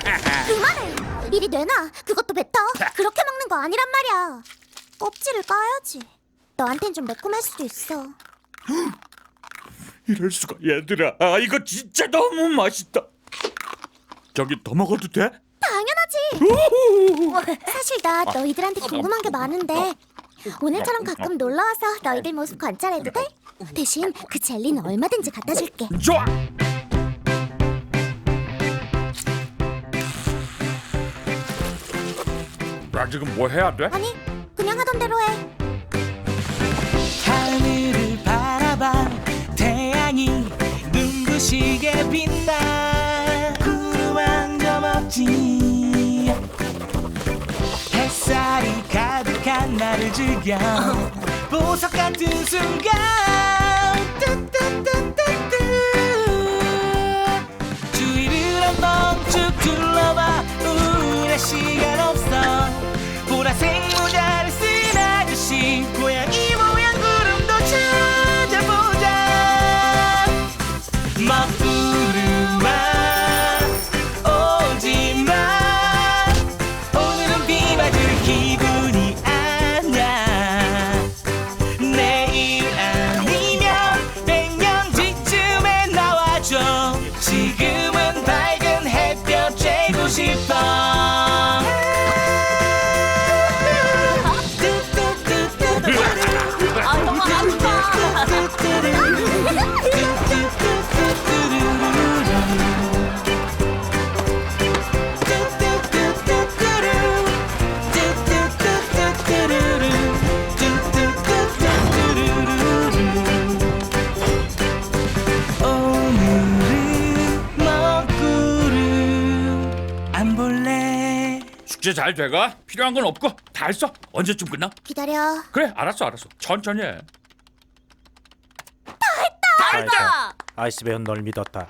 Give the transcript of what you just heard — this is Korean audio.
그만해. 이리 내놔. 그것도 뱉어. 그렇게 먹는 거 아니란 말이야. 껍질을 까야지. 너한텐 좀 매콤할 수도 있어. 이럴 수가 얘들아. 아 이거 진짜 너무 맛있다. 저기 더 먹어도 돼? 당연하지. 사실 나 너희들한테 궁금한 게 많은데 오늘처럼 가끔 놀러 와서 너희들 모습 관찰해도 돼? 대신 그 젤리는 얼마든지 갖다 줄게. 좋아. 나 지금 뭐 해야 돼? 아니, 그냥 하던 대로 해. 하늘을 바라봐 태양이 눈부시게 빛나 구름 한 점 없지 햇살이 가득한 나를 즐겨 보석 같은 순간 숙제 잘 돼가? 필요한 건 없고 다 했어. 언제쯤 끝나? 기다려. 그래 알았어 알았어. 천천히 해. 다행이다. 아이스 배운 널 믿었다.